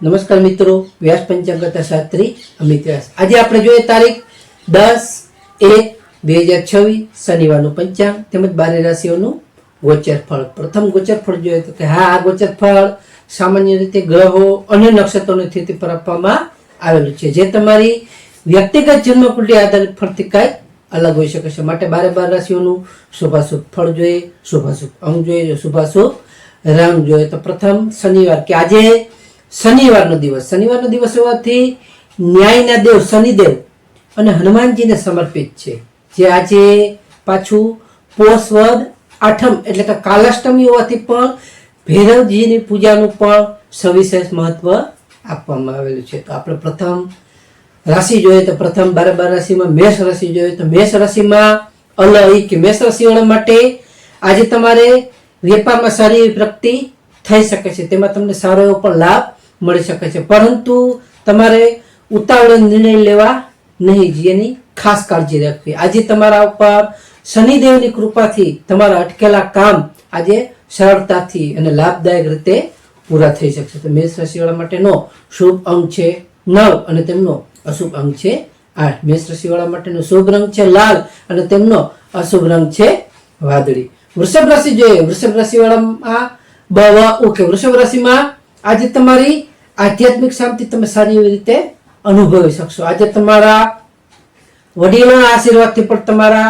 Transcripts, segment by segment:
નમસ્કાર મિત્રો, વ્યાસ પંચાંગતા શાસ્ત્રી અમિત વ્યાસ આજે આપણે જોઈએ તારીખ દસ એક બે હજાર છવ્વીસ, શનિવારનું પંચાંગ તેમજ બારે રાશિઓનું ગોચર ફળ પ્રથમ ગોચર ફળ જોઈએ તો કે હા, આ ગોચર ફળ સામાન્ય રીતે ગ્રહો અને નક્ષત્રોની સ્થિતિ પર આપવામાં આવેલું છે. જે તમારી વ્યક્તિગત જન્મકુંડલી આધારિત ફળથી કાંઈક અલગ હોઈ શકે છે. માટે બારે બાર રાશિઓનું શુભાશુભ ફળ જોઈએ, શુભાશુભ અંગ જોઈએ, શુભાશુભ રંગ જોઈએ. તો પ્રથમ શનિવાર કે આજે શનિવારનો દિવસ. શનિવારનો દિવસ હોવાથી ન્યાયના દેવ, શનિદેવ અને હનુમાનજીને સમર્પિત છે. જે આજે પાછું પોષવદ આઠમ એટલે કે કાલાષ્ટમી હોવાથી પણ ભૈરવજીની પૂજાનું પણ સવિશેષ મહત્વ આપવામાં આવેલું છે. તો આપણે પ્રથમ રાશિ જોઈએ તો પ્રથમ બાર બાર રાશિમાં મેષ રાશિ જોઈએ તો મેષ રાશિમાં અલય કે મેષ રાશિવાળા માટે આજે તમારે વેપારમાં સારી એવી પ્રગતિ થઈ શકે છે. તેમાં તમને સારો એવો પણ લાભ મળી શકે છે. પરંતુ તમારે ઉતાવળે નિર્ણય લેવા નહીં જેની ખાસ કાળજી રાખવી. આજે તમારા ઉપર શનિદેવની કૃપાથી તમારા અટકેલા કામ આજે સરળતાથી અને લાભદાયક રીતે પૂરા થઈ શકશે. તો મેષ રાશિવાળા માટેનો શુભ અંક છે નવ અને તેમનો અશુભ અંક છે આઠ. મેષ રાશિવાળા માટેનો શુભ રંગ છે લાલ અને તેમનો અશુભ રંગ છે વાદળી. વૃષભ રાશિ જોઈએ. વૃષભ રાશિવાળામાં બવા ઓકે. વૃષભ રાશિમાં આજે તમારી આધ્યાત્મિક શાંતિ તમે સારી એવી રીતે અનુભવી શકશો. આજે તમારા વડીલોના આશીર્વાદથી પણ તમારા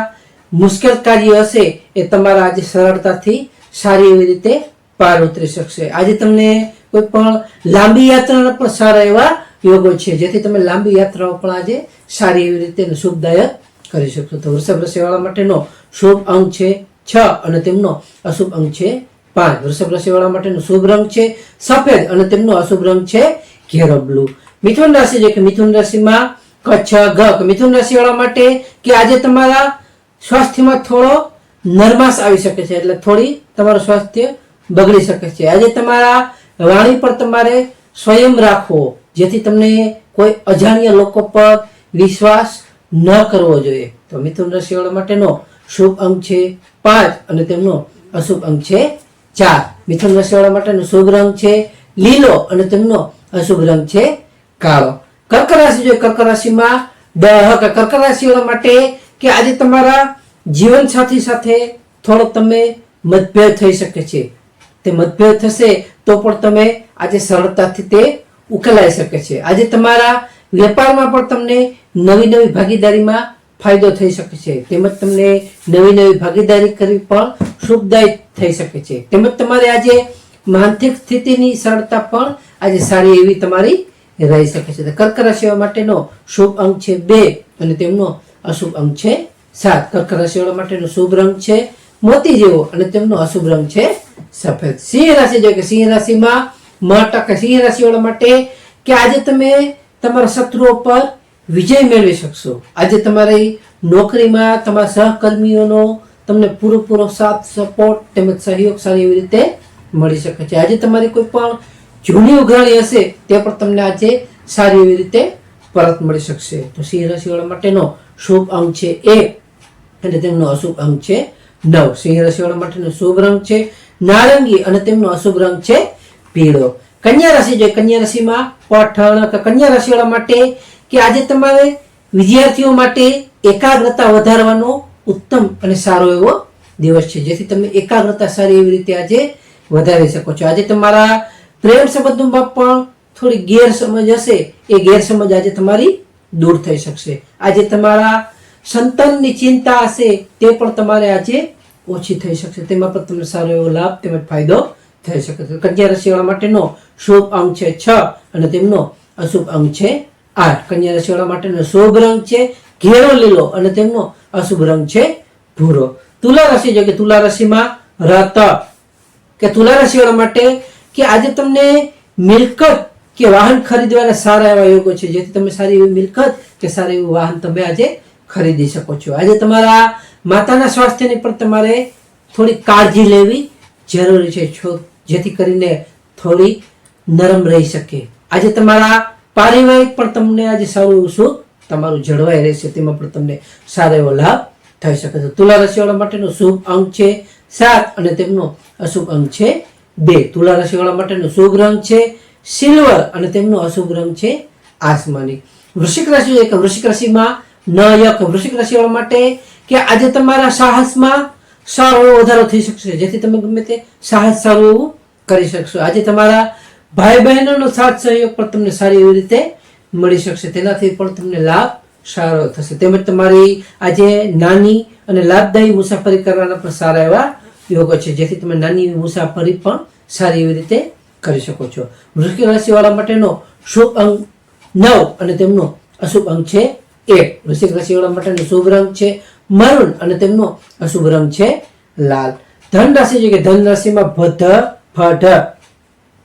મુશ્કેલ કાર્ય હશે એ તમારા આજે સરળતાથી સારી એવી રીતે પાર ઉતરી શકશે. આજે તમને કોઈ પણ લાંબી યાત્રાના પણ સારા એવા યોગો છે, જેથી તમે લાંબી યાત્રાઓ પણ આજે સારી એવી રીતે શુભદાયક કરી શકશો. તો વૃષભ રાશિવાળા માટેનો શુભ અંક છે છ અને તેમનો અશુભ અંક છે પાંચ. વૃષભ રાશિવાળા માટેનો શુભ રંગ છે સફેદ અને તેમનો અશુભ રંગ છે ઘેરો બ્લુ. મિથુન રાશિ છે કે મિથુન રાશિમાં કચ્છ ગક મિથુન રાશિવાળા માટે કે આજે તમારા સ્વાસ્થ્યમાં થોડો નરમાશ આવી શકે છે, એટલે થોડી તમારું સ્વાસ્થ્ય બગડી શકે છે. આજે તમારા વાણી પર તમારે સ્વયં રાખવો, જેથી તમને કોઈ અજાણ્યા લોકો પર વિશ્વાસ ન કરવો જોઈએ. તો મિથુન રાશિવાળા માટેનો શુભ અંક છે પાંચ અને તેમનો અશુભ અંક છે ચાર. મિથુન રાશિવાળા માટેનો શુભ રંગ છે લીલો અને તેમનો અશુભ રંગ છે કાળો. કર્ક રાશિ જોઈએ. કર્ક રાશિમાં દહક કર્ક રાશિવાળા માટે કે આજે તમારા જીવન સાથી સાથે થોડો તમે મતભેદ થઈ શકે છે. તે મતભેદ થશે તો પણ તમે આજે સરળતાથી તે ઉકેલાઈ શકે છે. આજે તમારા વેપારમાં પણ તમને નવી નવી ભાગીદારીમાં ફાયદો થઈ શકે છે. તેમજ તમને નવી નવી ભાગીદારી કરવી પણ સુખદાયક થઈ શકે છે. તેમજ તમારે આજે માનસિક સ્થિતિની સરળતા પણ આજે સારી એવી તમારી રહી શકે છે. કર્ક રાશિઓ માટેનો શુભ અંક છે બે અને તેમનો અશુભ અંક છે સાત. કર્ક રાશિવાળા માટેનો શુભ રંગ છે મોતી જેવો અને તેમનો અશુભ રંગ છે સફેદ. સિંહ રાશિ જો કે સિંહ રાશિમાં મટક સિંહ રાશિવાળા માટે કે આજે તમે તમારા શત્રુઓ પર વિજય મેળવી શકશો. આજે તમારી નોકરીમાં તમારા સહકર્મીઓનો તમને પૂરેપૂરો સાથ સપોર્ટ તેમજ સહયોગ સારી એવી રીતે મળી શકે છે. આજે તમારી કોઈ પણ જૂની ઉઘરાણી હશે, તે પણ તમને આજે સારી એવી રીતે પરત મળી શકશે. તો સિંહ રાશિવાળા માટેનો શુભ અંક છે એક અને તેમનો અશુભ અંક છે નવ. સિંહ રાશિવાળા માટેનો શુભ રંગ છે નારંગી અને તેમનો અશુભ રંગ છે પીળો. કન્યા રાશિ જોઈએ કન્યા રાશિમાં પઠણ કન્યા રાશિવાળા માટે કે આજે તમારે વિદ્યાર્થીઓ માટે એકાગ્રતા વધારવાનો ઉત્તમ અને સારો એવો દિવસ છે. જેથી તમે એકાગ્રતા સારી એવી રીતે આજે વધારી શકો છો. આજે તમારા પ્રેમ સંબંધોમાં પણ થોડી ગેરસમજ હશે. એ ગેરસમજ આજે તમારી દૂર થઈ શકશે. આજે તમારા સંતાનની ચિંતા હશે તે પણ તમારે આજે ઓછી થઈ શકશે. તેમાં પણ તમને સારો એવો લાભ તેમજ ફાયદો થઈ શકે છે. કન્યા રાશિવાળા માટેનો શુભ અંક છે છ અને તેમનો અશુભ અંક છે આઠ. કન્યા રાશિવાળા માટેનો શુભ રંગ છે ઘેરો લીલો અને તેમનો અશુભ રંગ છે ભૂરો. તુલા રાશિ જો કે તુલા રાશિમાં રત કે તુલા રાશિવાળા માટે કે આજે તમને મિલકત કે વાહન ખરીદવાના સારા એવા યોગો છે. જેથી તમે સારી એવી મિલકત કે સારું એવું વાહન તમે આજે ખરીદી શકો છો. આજે તમારા માતાના સ્વાસ્થ્યની પણ તમારે થોડી કાળજી લેવી જરૂરી છે. છો જેથી કરીને થોડી નરમ રહી શકે. આજે તમારા પારિવારિક પણ તમને આજે સારું સુખ તમારું જળવાઈ રહેશે, તેમાં પણ તમને સારો એવો લાભ થઈ શકે છે. તુલા રાશિવાળા માટેનો શુભ અંક છે સાત અને તેમનો અશુભ અંક છે બે. તુલા રાશિવાળા માટેનો શુભ રંગ છે સિલ્વર અને તેમનો અશુભ રંગ છે આસમાની. વૃશ્ચિક રાશિ એક વૃશ્ચિક રાશિમાં ન યક. વૃશ્ચિક રાશિવાળા માટે કે આજે તમારા સાહસમાં સારો વધારો થઈ શકશે. જેથી તમે ગમે તે સાહસ સારું એવું કરી શકશો. આજે તમારા ભાઈ બહેનોનો સાથ સહયોગ પણ તમને સારી એવી રીતે મળી શકશે. તેનાથી પણ તમને લાભ સારો થશે. તેમજ તમારી આજે નાની અને લાભદાયી મુસાફરી કરવાના પણ સારા એવા યોગો છે, જેથી તમે નાની મુસાફરી પણ સારી એવી રીતે કરી શકો છો. વૃશ્ચિક રાશિવાળા માટેનો શુભ અંક નવ અને તેમનો અશુભ અંક છે એક. વૃશ્ચિક રાશિવાળા માટેનો શુભ રંગ છે મરુણ અને તેમનો અશુભ રંગ છે લાલ. ધન રાશિ છે કે ધન રાશિમાં ભધ ફઢ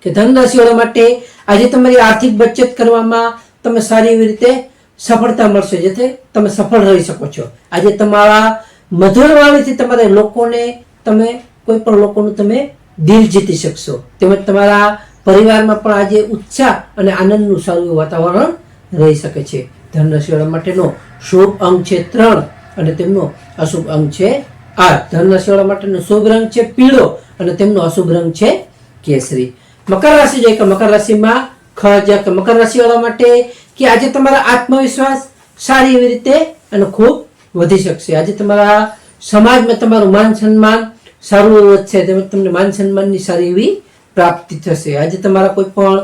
કે ધન રાશિવાળા માટે આજે તમારી આર્થિક બચત કરવામાં તમે સારી એવી રીતે સફળતા મળશે, જેથી તમે સફળ રહી શકો છો. આજે તમારા મધુર વાણીથી તમારે લોકોને તમે કોઈ પણ લોકોનું તમે દિલ જીતી શકશો. તેમજ તમારા પરિવારમાં પણ આજે ઉત્સાહ અને આનંદનું સારું વાતાવરણ રહી શકે છે. ધનરાશિવાળા માટેનો શુભ અંક છે ત્રણ અને તેમનો અશુભ અંક છે આઠ. ધન રાશિવાળા માટેનો શુભ રંગ છે પીળો અને તેમનો અશુભ રંગ છે કેસરી. મકર રાશિ જોઈએ કે મકર રાશિમાં કે મકર રાશિવાળા માટે કે આજે તમારા આત્મવિશ્વાસ સારી એવી રીતે અને ખૂબ વધી શકશે. આજે તમારા સમાજમાં તમારું માન સન્માન સારું વધશે તેમજ તમને માન સન્માનની સારી એવી પ્રાપ્તિ થશે. આજે તમારા કોઈ પણ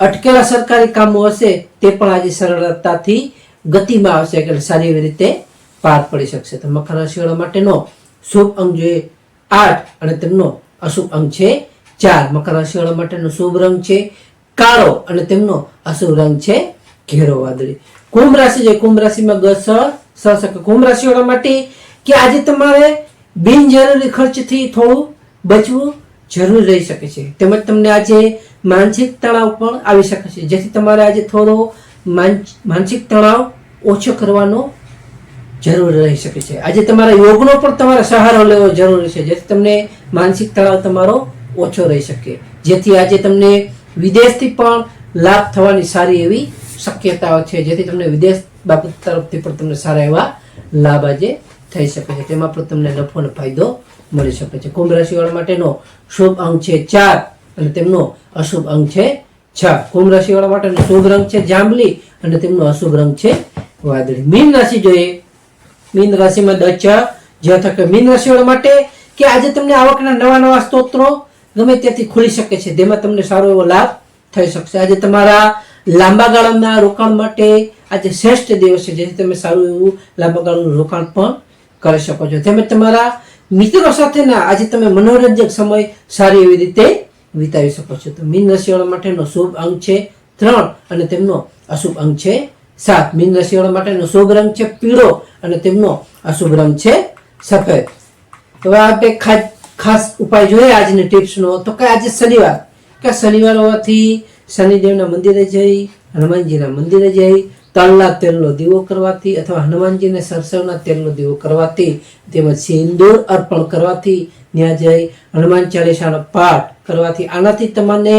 અટકેલા સરકારી કામો હશે તે પણ આજે સરળતાથી ગતિમાં આવશે એટલે સારી એવી રીતે પાર પડી શકશે. તો મકર રાશિવાળા માટેનો શુભ અંક જોઈએ આઠ અને તેમનો અશુભ અંક છે ચાર. મકર રાશિવાળા માટેનો શુભ રંગ છે કાળો અને તેમનો અશુભ રંગ છે ઘેરો વાદળી. કુંભ રાશિ છે કુંભ રાશિમાં ગ સ સ સ કે કુંભ રાશિવાળા માટે કે આજે તમારે બિનજરૂરી ખર્ચથી થોડું બચવું જરૂરી રહી શકે છે. તેમજ તમને આજે માનસિક તણાવ પણ આવી શકે છે. જેથી તમારે આજે થોડો માન- માનસિક તણાવ ઓછો કરવાનો જરૂર રહી શકે છે. આજે તમારા યોગનો પણ તમારે સહારો લેવો જરૂરી છે. જેથી તમને માનસિક તણાવ તમારો ઓછો રહી શકે. જેથી આજે તમને વિદેશથી પણ લાભ થવાની સારી એવી શક્યતાઓ છે, જેથી તમને વિદેશ બાબત તરફથી પણ તમને સારા એવા લાભ આજે થઈ શકે છે. તેમાં પણ તમને નફો અને ફાયદો મળી શકે છે. કુંભ રાશિવાળા માટેનો શુભ અંક છે ચાર અને તેમનો અશુભ અંક છે છ. કુંભ રાશિવાળા માટેનો શુભ રંગ છે જાંબલી અને તેમનો અશુભ રંગ છે વાદળી. મીન રાશિ જોઈએ. મીન રાશિમાં દ ચ. જ થકે મીન રાશિવાળા માટે કે આજે તમને આવકના નવા નવા સ્ત્રોતો ગમે ત્યાંથી ખુલી શકે છે. તેમાં તમને સારો એવો લાભ થઈ શકશે. આજે તમારા લાંબા ગાળાના રોકાણ માટે આજે શ્રેષ્ઠ દિવસ છે. જેથી તમે સારું એવું લાંબા ગાળાનું રોકાણ પણ કરી શકો છો. તેમજ તમારા મિત્રો સાથેના આજે તમે મનોરંજક સમય સારી એવી રીતે વિતાવી શકો છો. તો મીન રાશિવાળા માટેનો શુભ અંક છે ત્રણ અને તેમનો અશુભ અંક છે સાત. મીન રાશિવાળા માટેનો શુભ રંગ છે પીળો અને તેમનો અશુભ રંગ છે સફેદ. હવે આપણે ખાસ ખાસ ઉપાય જોઈએ આજની ટિપ્સનો. તો કે આજે શનિવાર. કે શનિવાર હોવાથી શનિદેવના મંદિરે જઈ, હનુમાનજીના મંદિરે જઈ, તલના તેલનો દીવો કરવાથી અથવા હનુમાનજીને સરસવના તેલનો દીવો કરવાથી તેમજ સિંદૂર અર્પણ કરવાથી ત્યાં જઈ, હનુમાન ચાલીસાનો પાઠ કરવાથી આનાથી તમને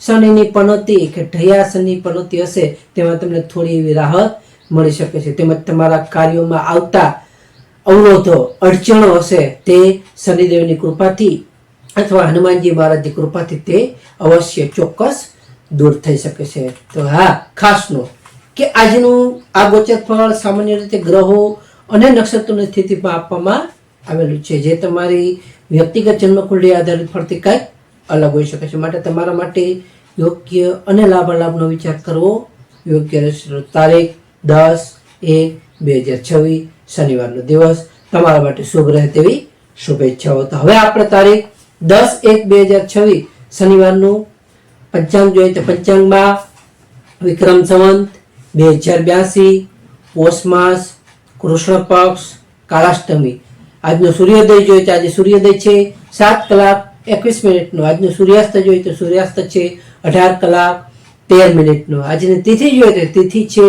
શનિની પનોતી કે ઢયા શનિ પનોતી હશે, તેમાં તમને થોડી એવી રાહત મળી શકે છે. તેમજ તમારા કાર્યોમાં આવતા અવરોધો, અડચણો હશે તે શનિદેવની કૃપાથી અથવા હનુમાનજી મહારાજની કૃપાથી તે અવશ્ય ચોક્કસ દૂર થઈ શકે છે. તો હા ખાસનો કે આજનું આ ગોચર ફળ સામાન્ય રીતે ગ્રહો અને નક્ષત્રોની સ્થિતિમાં આપવામાં આવેલું છે. જે તમારી વ્યક્તિગત જન્મકુંડળી આધારિત ફળથી કંઈક અલગ હોઈ શકે છે. માટે તમારા માટે યોગ્ય અને લાભાલાભનો વિચાર કરવો યોગ્ય રહેશે. તારીખ દસ એક બે હજાર છવ્વીસ શનિવારનો દિવસ. તમારા માટે શુભ રહે તેવી શુભેચ્છાઓ. તો હવે આપણે તારીખ દસ એક બે હજાર છવ્વીસ, શનિવારનું પંચાંગ જોઈએ તો પંચાંગમાં વિક્રમ સંવંત, બે હજાર બ્યાસી, પોષ માસ, કૃષ્ણ પક્ષ, કાળાષ્ટમી. આજનો સૂર્યોદય જોઈએ તો આજે સૂર્યોદય છે સાત કલાક એકવીસ મિનિટનો. આજનો સૂર્યાસ્ત જોઈએ તો સૂર્યાસ્ત છે અઢાર કલાક તેર મિનિટનો. આજની તિથિ જોઈએ તો તિથિ છે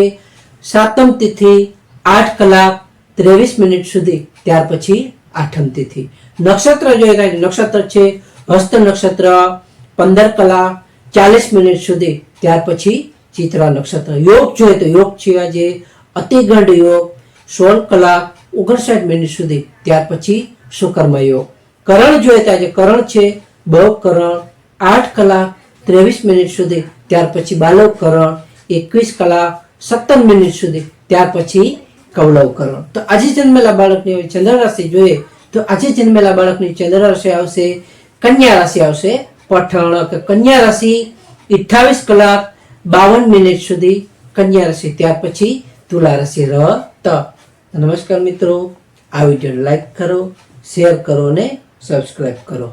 સાતમ તિથિ, આઠ કલાક ત્રેવીસ મિનિટ સુધી, ત્યાર પછી આઠમ તિથિ. નક્ષત્ર તો આજે નક્ષત્ર છે? હસ્ત નક્ષત્ર, પંદર કલાક ચાલીસ મિનિટ સુધી, ત્યાર પછી ચિત્રા નક્ષત્ર. યોગ જોઈએ તો યોગ છે આજે અતિગંડ યોગ, સોળ કલાક ઓગણસાઠ મિનિટ સુધી, ત્યાર પછી સુકર્મ યોગ. કરણ જોઈએ તો આજે કરણ છે? બહુ કરણ, આઠ કલાક ત્રેવીસ મિનિટ સુધી, ત્યાર પછી બાલવકરણ એકવીસ કલાક સત્તર મિનિટ સુધી, ત્યાર પછી કવલવકરણ તો આજે જન્મેલા બાળકની ચંદ્ર રાશિ જોઈએ, તો આજે જન્મેલા બાળકની ચંદ્ર રાશિ આવશે, કન્યા રાશિ આવશે, પઠણ કે કન્યા રાશિ અઠ્ઠાવીસ કલાક બાવન મિનિટ સુધી કન્યા રાશિ, ત્યાર પછી તુલા રાશિ ર ત નમસ્કાર મિત્રો, આ વીડિયો લાઈક કરો, શેર કરો અને સબસ્ક્રાઈબ કરો.